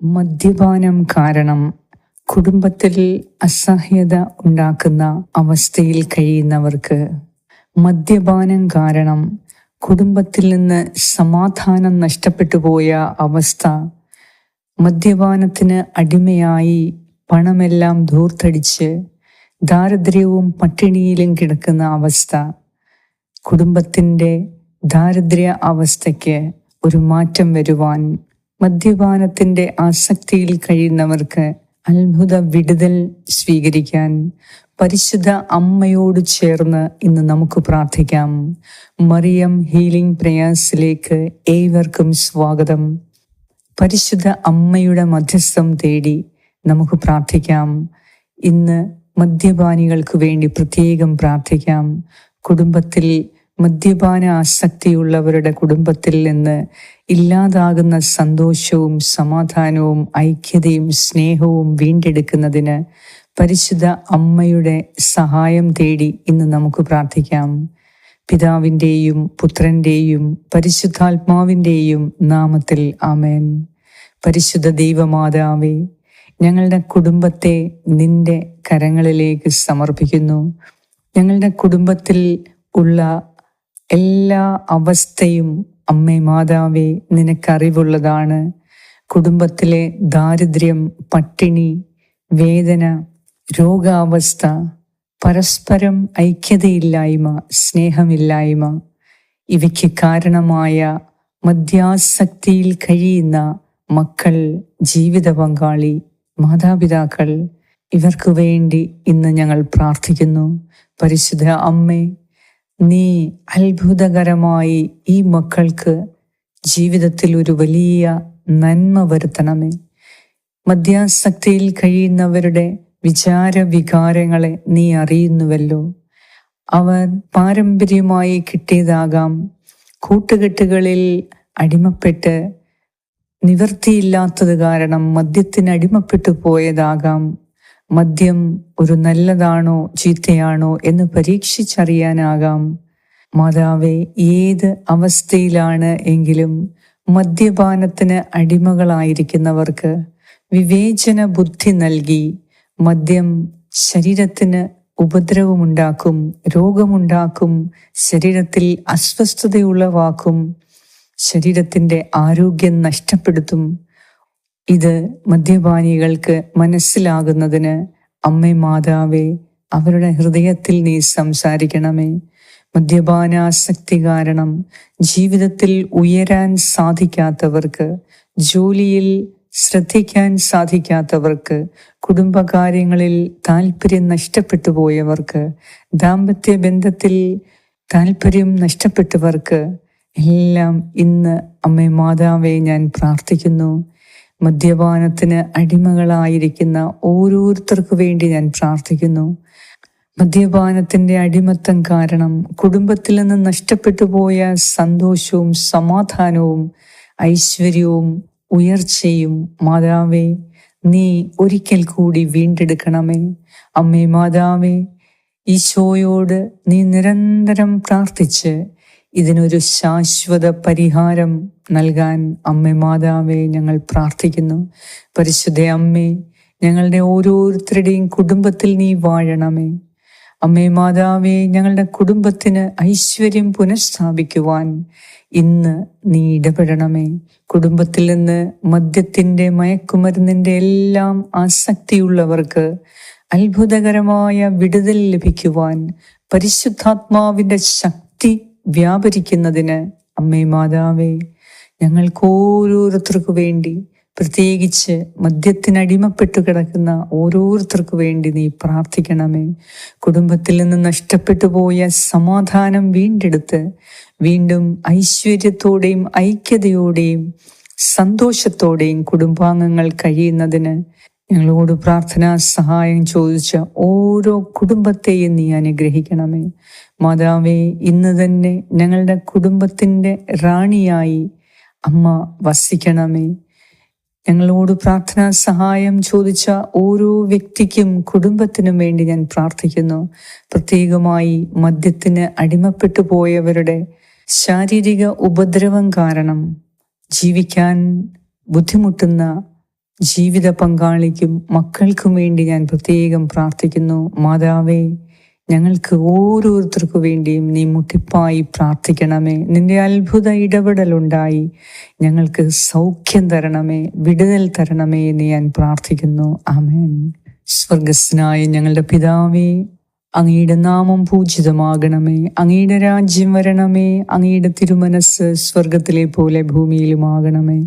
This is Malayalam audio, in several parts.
മദ്യപാനം കാരണം കുടുംബത്തിൽ അസഹ്യത ഉണ്ടാക്കുന്ന അവസ്ഥയിൽ കഴിയുന്നവർക്ക് മദ്യപാനം കാരണം കുടുംബത്തിൽ നിന്ന് സമാധാനം നഷ്ടപ്പെട്ടു പോയ അവസ്ഥ മദ്യപാനത്തിന് അടിമയായി പണമെല്ലാം ധൂർത്തടിച്ച് ദാരിദ്ര്യവും പട്ടിണിയിലും കിടക്കുന്ന അവസ്ഥ കുടുംബത്തിന്റെ ദാരിദ്ര്യ അവസ്ഥയ്ക്ക് ഒരു മാറ്റം വരുവാൻ മദ്യപാനത്തിന്റെ ആസക്തിയിൽ കഴിയുന്നവർക്ക് അത്ഭുത വിടുതൽ സ്വീകരിക്കാൻ പരിശുദ്ധ അമ്മയോട് ചേർന്ന് ഇന്ന് നമുക്ക് പ്രാർത്ഥിക്കാം. മറിയം ഹീലിംഗ് പ്രയാസിലേക്ക് ഏവർക്കും സ്വാഗതം. പരിശുദ്ധ അമ്മയുടെ മധ്യസ്ഥം തേടി നമുക്ക് പ്രാർത്ഥിക്കാം. ഇന്ന് മദ്യപാനികൾക്ക് വേണ്ടി പ്രത്യേകം പ്രാർത്ഥിക്കാം. കുടുംബത്തിൽ മദ്യപാന ആസക്തിയുള്ളവരുടെ കുടുംബത്തിൽ നിന്ന് ഇല്ലാതാകുന്ന സന്തോഷവും സമാധാനവും ഐക്യതയും സ്നേഹവും വീണ്ടെടുക്കുന്നതിന് പരിശുദ്ധ അമ്മയുടെ സഹായം തേടി ഇന്ന് നമുക്ക് പ്രാർത്ഥിക്കാം. പിതാവിന്റെയും പുത്രന്റെയും പരിശുദ്ധാത്മാവിന്റെയും നാമത്തിൽ ആമേൻ. പരിശുദ്ധ ദൈവമാതാവേ ഞങ്ങളുടെ കുടുംബത്തെ നിന്റെ കരങ്ങളിലേക്ക് സമർപ്പിക്കുന്നു. ഞങ്ങളുടെ കുടുംബത്തിൽ ഉള്ള എല്ലാ അവസ്ഥയും അമ്മേ മാതാവേ നിനക്കറിവുള്ളതാണ്. കുടുംബത്തിലെ ദാരിദ്ര്യം പട്ടിണി വേദന രോഗാവസ്ഥ പരസ്പരം ഐക്യതയില്ലായ്മ സ്നേഹമില്ലായ്മ ഇവയ്ക്ക് കാരണമായ മദ്യാസക്തിയിൽ കഴിയുന്ന മക്കൾ ജീവിത പങ്കാളി മാതാപിതാക്കൾ ഇവർക്കു വേണ്ടി ഇന്ന് ഞങ്ങൾ പ്രാർത്ഥിക്കുന്നു. പരിശുദ്ധ അമ്മേ നീ അത്ഭുതകരമായി ഈ മക്കൾക്ക് ജീവിതത്തിൽ ഒരു വലിയ നന്മ വരുത്തണമേ. മദ്യാസക്തിയിൽ കഴിയുന്നവരുടെ വിചാര വികാരങ്ങളെ നീ അറിയുന്നുവല്ലോ. അവർ പാരമ്പര്യമായി കിട്ടിയതാകാം. കൂട്ടുകെട്ടുകളിൽ അടിമപ്പെട്ട് നിവൃത്തിയില്ലാത്തത് കാരണം മദ്യത്തിന് അടിമപ്പെട്ടു പോയതാകാം മദ്യം ഒരു നല്ലതാണോ ചീത്തയാണോ എന്ന് പരീക്ഷിച്ചറിയാനാകാം. മാതാവെ ഏത് അവസ്ഥയിലാണ് എങ്കിലും മദ്യപാനത്തിന് അടിമകളായിരിക്കുന്നവർക്ക് വിവേചന ബുദ്ധി നൽകി മദ്യം ശരീരത്തിന് ഉപദ്രവമുണ്ടാക്കും രോഗമുണ്ടാക്കും ശരീരത്തിൽ അസ്വസ്ഥതയുള്ളവാക്കും ശരീരത്തിന്റെ ആരോഗ്യം നഷ്ടപ്പെടുത്തും. ഇത് മദ്യപാനികൾക്ക് മനസ്സിലാകുന്നതിന് അമ്മേ മാതാവേ അവരുടെ ഹൃദയത്തിൽ നീ സംസാരിക്കണമേ. മദ്യപാനാസക്തി കാരണം ജീവിതത്തിൽ ഉയരാൻ സാധിക്കാത്തവർക്ക് ജോലിയിൽ ശ്രദ്ധിക്കാൻ സാധിക്കാത്തവർക്ക് കുടുംബകാര്യങ്ങളിൽ താല്പര്യം നഷ്ടപ്പെട്ടു പോയവർക്ക് ദാമ്പത്യ ബന്ധത്തിൽ താല്പര്യം നഷ്ടപ്പെട്ടവർക്ക് എല്ലാം ഇന്ന് അമ്മേ മാതാവെ ഞാൻ പ്രാർത്ഥിക്കുന്നു. മദ്യപാനത്തിന് അടിമകളായിരിക്കുന്ന ഓരോരുത്തർക്കു വേണ്ടി ഞാൻ പ്രാർത്ഥിക്കുന്നു. മദ്യപാനത്തിന്റെ അടിമത്തം കാരണം കുടുംബത്തിൽ നിന്ന് നഷ്ടപ്പെട്ടു പോയ സന്തോഷവും സമാധാനവും ഐശ്വര്യവും ഉയർച്ചയും മാതാവേ നീ ഒരിക്കൽ കൂടി വീണ്ടെടുക്കണമേ. അമ്മേ മാതാവേ ഈശോയോട് നീ നിരന്തരം പ്രാർത്ഥിച്ച് ഇതിനൊരു ശാശ്വത പരിഹാരം നൽകാൻ അമ്മ മാതാവെ ഞങ്ങൾ പ്രാർത്ഥിക്കുന്നു. പരിശുദ്ധ അമ്മേ ഞങ്ങളുടെ ഓരോരുത്തരുടെയും കുടുംബത്തിൽ നീ വാഴണമേ. അമ്മേ മാതാവേ ഞങ്ങളുടെ കുടുംബത്തിന് ഐശ്വര്യം പുനഃസ്ഥാപിക്കുവാൻ ഇന്ന് നീ ഇടപെടണമേ. കുടുംബത്തിൽ നിന്ന് മദ്യത്തിന്റെ മയക്കുമരുന്നിന്റെ എല്ലാം ആസക്തിയുള്ളവർക്ക് അത്ഭുതകരമായ വിടുതൽ ലഭിക്കുവാൻ പരിശുദ്ധാത്മാവിന്റെ ശക്തി വ്യാപരിക്കുന്നതിന് അമ്മേ മാതാവേ ഞങ്ങൾക്ക് ഓരോരുത്തർക്കു വേണ്ടി പ്രത്യേകിച്ച് മദ്യത്തിനടിമപ്പെട്ടു കിടക്കുന്ന ഓരോരുത്തർക്കു വേണ്ടി നീ പ്രാർത്ഥിക്കണമേ. കുടുംബത്തിൽ നിന്ന് നഷ്ടപ്പെട്ടു പോയ സമാധാനം വീണ്ടെടുത്ത് വീണ്ടും ഐശ്വര്യത്തോടെയും ഐക്യതയോടെയും സന്തോഷത്തോടെയും കുടുംബാംഗങ്ങൾ കഴിയുന്നതിന് ഞങ്ങളോട് പ്രാർത്ഥനാ സഹായം ചോദിച്ച ഓരോ കുടുംബത്തെയും നീ അനുഗ്രഹിക്കണമേ. മാതാവേ ഇന്ന് തന്നെ ഞങ്ങളുടെ കുടുംബത്തിന്റെ റാണിയായി അമ്മ വസിക്കണമേ. ഞങ്ങളോട് പ്രാർത്ഥനാ സഹായം ചോദിച്ച ഓരോ വ്യക്തിക്കും കുടുംബത്തിനും വേണ്ടി ഞാൻ പ്രാർത്ഥിക്കുന്നു. പ്രത്യേകമായി മദ്യത്തിന് അടിമപ്പെട്ടു പോയവരുടെ ശാരീരിക ഉപദ്രവം കാരണം ജീവിക്കാൻ ബുദ്ധിമുട്ടുന്ന ജീവിത പങ്കാളിക്കും മക്കൾക്കും വേണ്ടി ഞാൻ പ്രത്യേകം പ്രാർത്ഥിക്കുന്നു. മാതാവേ ഞങ്ങൾക്ക് ഓരോരുത്തർക്കു വേണ്ടിയും നീ മുട്ടിപ്പായി പ്രാർത്ഥിക്കണമേ. നിന്റെ അത്ഭുത ഇടപെടലുണ്ടായി. ഞങ്ങൾക്ക് സൗഖ്യം തരണമേ വിടുതൽ തരണമേ എന്ന് ഞാൻ പ്രാർത്ഥിക്കുന്നു. ആമേൻ. സ്വർഗസ്നായ ഞങ്ങളുടെ പിതാവേ അങ്ങയുടെ നാമം പൂജിതമാകണമേ. അങ്ങയുടെ രാജ്യം വരണമേ. അങ്ങയുടെ തിരുമനസ് സ്വർഗത്തിലെ പോലെ ഭൂമിയിലുമാകണമേ.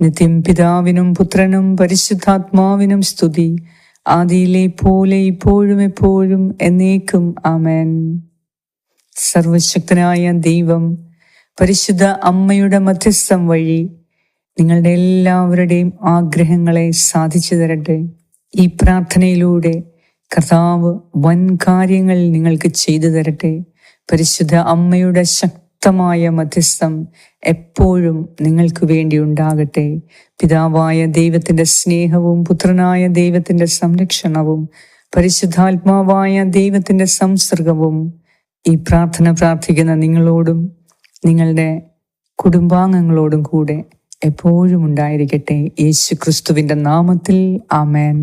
നിത്യം പിതാവിനും പുത്രനും പരിശുദ്ധാത്മാവിനും സ്തുതി. ആദിയിലെ പോലെ ഇപ്പോഴും എപ്പോഴും എന്നേക്കും ആമേൻ. സർവശക്തനായ ദൈവം പരിശുദ്ധ അമ്മയുടെ മധ്യസ്ഥം വഴി നിങ്ങളുടെ എല്ലാവരുടെയും ആഗ്രഹങ്ങളെ സാധിച്ചു തരട്ടെ. ഈ പ്രാർത്ഥനയിലൂടെ കർത്താവ് വൻ കാര്യങ്ങൾ നിങ്ങൾക്ക് ചെയ്തു തരട്ടെ. പരിശുദ്ധ അമ്മയുടെ ശക്തമായ മധ്യസ്ഥം എപ്പോഴും നിങ്ങൾക്ക് വേണ്ടി ഉണ്ടാകട്ടെ. പിതാവായ ദൈവത്തിന്റെ സ്നേഹവും പുത്രനായ ദൈവത്തിന്റെ സംരക്ഷണവും പരിശുദ്ധാത്മാവായ ദൈവത്തിന്റെ സംസർഗവും ഈ പ്രാർത്ഥന പ്രാർത്ഥിക്കുന്ന നിങ്ങളോടും നിങ്ങളുടെ കുടുംബാംഗങ്ങളോടും കൂടെ എപ്പോഴും ഉണ്ടായിരിക്കട്ടെ. യേശു ക്രിസ്തുവിന്റെ നാമത്തിൽ ആമേൻ.